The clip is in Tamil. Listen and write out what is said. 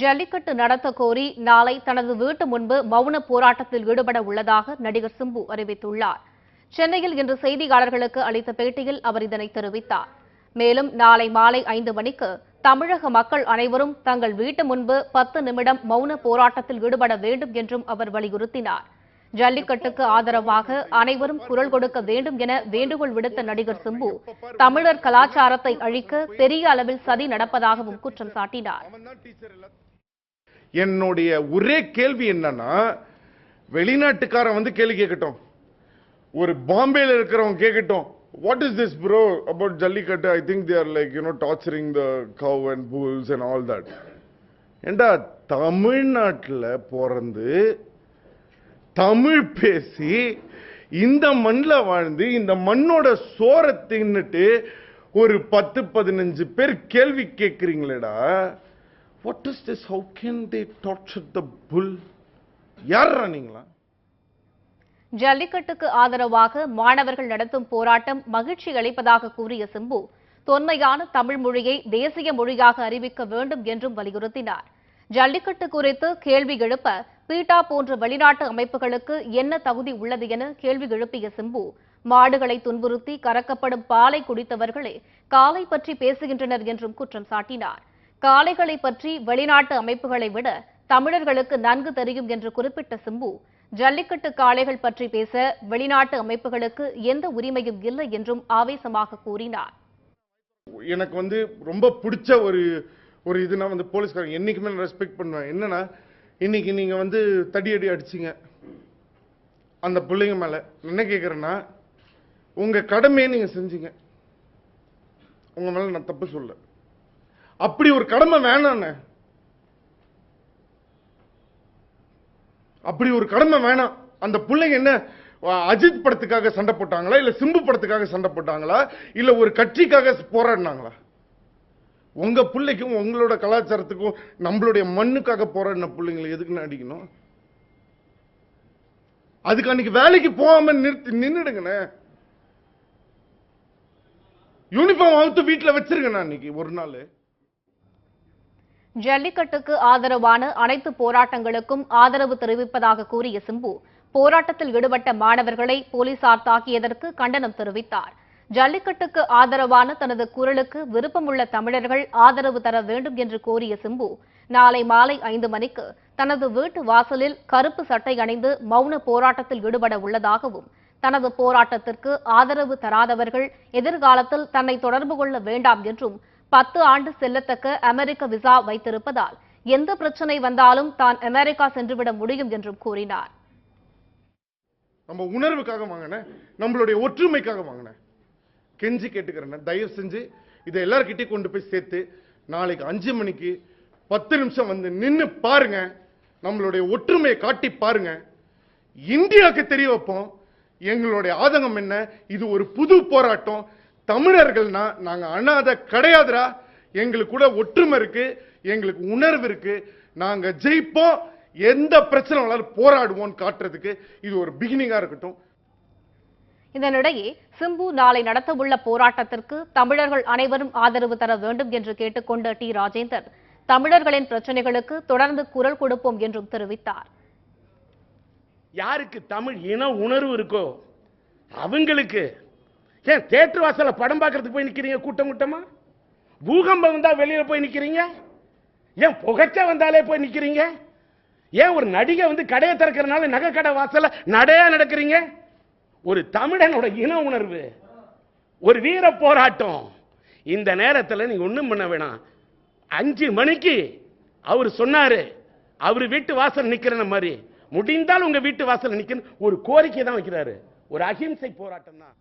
ஜல்லிக்கட்டு நடத்த கோரி நாளை தனது வீட்டு முன்பு மௌன போராட்டத்தில் ஈடுபட உள்ளதாக நடிகர் சிம்பு அறிவித்துள்ளார். சென்னையில் இன்று செய்தியாளர்களுக்கு அளித்த பேட்டியில் அவர் இதனை தெரிவித்தார். மேலும் நாளை மாலை ஐந்து மணிக்கு தமிழக மக்கள் அனைவரும் தங்கள் வீட்டு முன்பு பத்து நிமிடம் மௌன போராட்டத்தில் ஈடுபட வேண்டும் என்றும் அவர் வலியுறுத்தினார். ஜல்லிக்கட்டுக்கு ஆதரவாக அனைவரும் குரல் கொடுக்க வேண்டும் என வேண்டுகோள் விடுத்த நடிகர் சிம்பு தமிழர் கலாச்சாரத்தை அழிக்க பெரிய அளவில் சதி நடப்பதாகவும் குற்றம் சாட்டினார். என்னுடைய ஒரே கேள்வி என்னன்னா வெளிநாட்டுக்காரன் வந்து கேள்வி கேட்கட்டும். ஒரு பாம்பேல இருக்கிறவங்க கேட்கட்டும். What is this bro about jallikattu? I think there like you know torturing the cow and bulls and all that ஏண்டா தமிழ்நாட்டில் பிறந்து தமிழ் பேசி இந்த மண்ணில் வாழ்ந்து இந்த மண்ணோட சோரை தின்னுட்டு ஒரு பத்து பதினஞ்சு பேர் கேள்வி கேட்குறீங்களேடா what is this how can they torture the bull யாரா நீங்களா? ஜல்லிக்கட்டுக்கு ஆதரவாக மாணவர்கள் நடத்தும் போராட்டம் மகிழ்ச்சி அளிப்பதாக கூறிய சிம்பு தொன்மையான தமிழ் மொழியை தேசிய மொழியாக அறிவிக்க வேண்டும் என்றும் வலியுறுத்தினார். ஜல்லிக்கட்டு குறித்து கேள்வி எழுப்ப பீட்டா போன்ற வெளிநாட்டு அமைப்புகளுக்கு என்ன தகுதி உள்ளது என கேள்வி எழுப்பிய சிம்பு மாடுகளை துன்புறுத்தி கறக்கப்படும் பாலை குடித்தவர்களே காலை பற்றி பேசுகின்றனர் என்றும் குற்றம் சாட்டினார். காளைகளை பற்றி வெளிநாட்டு அமைப்புகளை விட தமிழர்களுக்கு நன்கு தெரியும் என்று குறிப்பிட்ட சிம்பு ஜல்லிக்கட்டு காளைகள் பற்றி பேச வெளிநாட்டு அமைப்புகளுக்கு எந்த உரிமையும் இல்லை என்றும் ஆவேசமாக கூறினார். எனக்கு வந்து ரொம்ப பிடிச்ச ஒரு ஒரு இதுனா வந்து போலீஸ்காரங்க என்னைக்குமே ரெஸ்பெக்ட் பண்ணுவேன். என்னன்னா இன்னைக்கு நீங்கள் வந்து தடியடி அடிச்சிங்க. அந்த பிள்ளைங்க மேலே. என்ன கேட்குறேன்னா உங்கள் கடமையை நீங்கள் செஞ்சீங்க. உங்கள் மேலே நான் தப்பு சொல்ல அப்படி ஒரு கடமை வேணாண்ணே அப்படி ஒரு கடமை வேணாம். அந்த பிள்ளைங்க என்ன அஜித் படத்துக்காக சண்டை போட்டாங்களா இல்லை சிம்பு படத்துக்காக சண்டை போட்டாங்களா இல்லை ஒரு கட்சிக்காக போராடினாங்களா? உங்க பிள்ளைக்கும் உங்களோட கலாச்சாரத்துக்கும் நம்மளுடைய மண்ணுக்காக போராடின பிள்ளைங்களை எதுக்குன்னு அடிக்கணும்? அதுக்கு அன்னைக்கு வேலைக்கு போகாமல் நிறுத்தி நின்றுடுங்கண்ணே யூனிஃபார்ம் அவுத்து வீட்டில் வச்சிருங்கண்ணா அன்னைக்கு ஒரு நாள். ஜல்லிக்கட்டுக்கு ஆதரவான அனைத்து போராட்டங்களுக்கும் ஆதரவு தெரிவிப்பதாக கூறிய சிம்பு போராட்டத்தில் ஈடுபட்ட மாணவர்களை போலீசார் தாக்கியதற்கு கண்டனம் தெரிவித்தார். ஜல்லிக்கட்டுக்கு ஆதரவான தனது குரலுக்கு விருப்பமுள்ள தமிழர்கள் ஆதரவு தர வேண்டும் என்று கோரிய சிம்பு நாளை மாலை ஐந்து மணிக்கு தனது வீட்டு வாசலில் கருப்பு சட்டை அணிந்து மௌன போராட்டத்தில் ஈடுபட உள்ளதாகவும் தனது போராட்டத்திற்கு ஆதரவு தராதவர்கள் எதிர்காலத்தில் தன்னை தொடர்பு கொள்ள வேண்டாம் என்றும் பத்து ஆண்டு செல்லத்தக்க அமெரிக்க விசா வைத்திருப்பதால் எந்த பிரச்சனை வந்தாலும் தான் அமெரிக்கா சென்றுவிட முடியும் என்றும் கூறினார். நம்ம உணர்வுக்காக வாங்கின நம்மளுடைய ஒற்றுமைக்காக வாங்கின கெஞ்சி கேட்டுக்கிறேன். தயவு செஞ்சு இதை எல்லார்கிட்டையும் கொண்டு போய் சேர்த்து நாளைக்கு அஞ்சு மணிக்கு பத்து நிமிஷம் வந்து நின்று பாருங்க. நம்மளுடைய ஒற்றுமையை காட்டி பாருங்க. இந்தியாவுக்கு தெரிய வைப்போம். எங்களுடைய ஆதங்கம் என்ன? இது ஒரு புது போராட்டம். தமிழர்கள்னா நாங்கள் அனாதை கிடையாதுரா எங்களுக்கு கூட ஒற்றுமை இருக்கு. எங்களுக்கு உணர்வு இருக்கு. நாங்கள் ஜெயிப்போம். எந்த பிரச்சனை வந்தாலும் போராடுவோம்னு காட்டுறதுக்கு இது ஒரு பிகினிங்காக இருக்கட்டும். இதனிடையே சிம்பு நாளை நடத்தவுள்ள போராட்டத்திற்கு தமிழர்கள் அனைவரும் ஆதரவு தர வேண்டும் என்று கேட்டுக்கொண்ட டி. ராஜேந்தர் தமிழர்களின் பிரச்சனைகளுக்கு தொடர்ந்து குரல் கொடுப்போம் என்றும் தெரிவித்தார். யாருக்கு தமிழ் இன உணர்வு இருக்கோ அவங்களுக்கு. ஏன் தேட்டர் வாசல படம் பார்க்கறதுக்கு போய் நிக்கிறீங்க கூட்டம் கூட்டமா? பூகம்பம் வந்தா வெளியில போய் நிக்கிறீங்க? ஏன் புகைச்ச வந்தாலே போய் நிக்கிறீங்க? ஏன் ஒரு நடிகை வந்து கடையை திறக்கிறதுனால நகை கடை வாசல நடையா நடக்கிறீங்க? ஒரு தமிழனோட இன உணர்வு. ஒரு வீர போராட்டம். இந்த நேரத்தில் நீங்கள் ஒன்றும் பண்ண வேணாம். அஞ்சு மணிக்கு அவர் சொன்னார் அவர் வீட்டு வாசல் நிற்கிறன மாதிரி. முடிந்தால் உங்கள் வீட்டு வாசல் நிற்கணும் ஒரு கோரிக்கை தான் வைக்கிறாரு. ஒரு அகிம்சை போராட்டம் தான்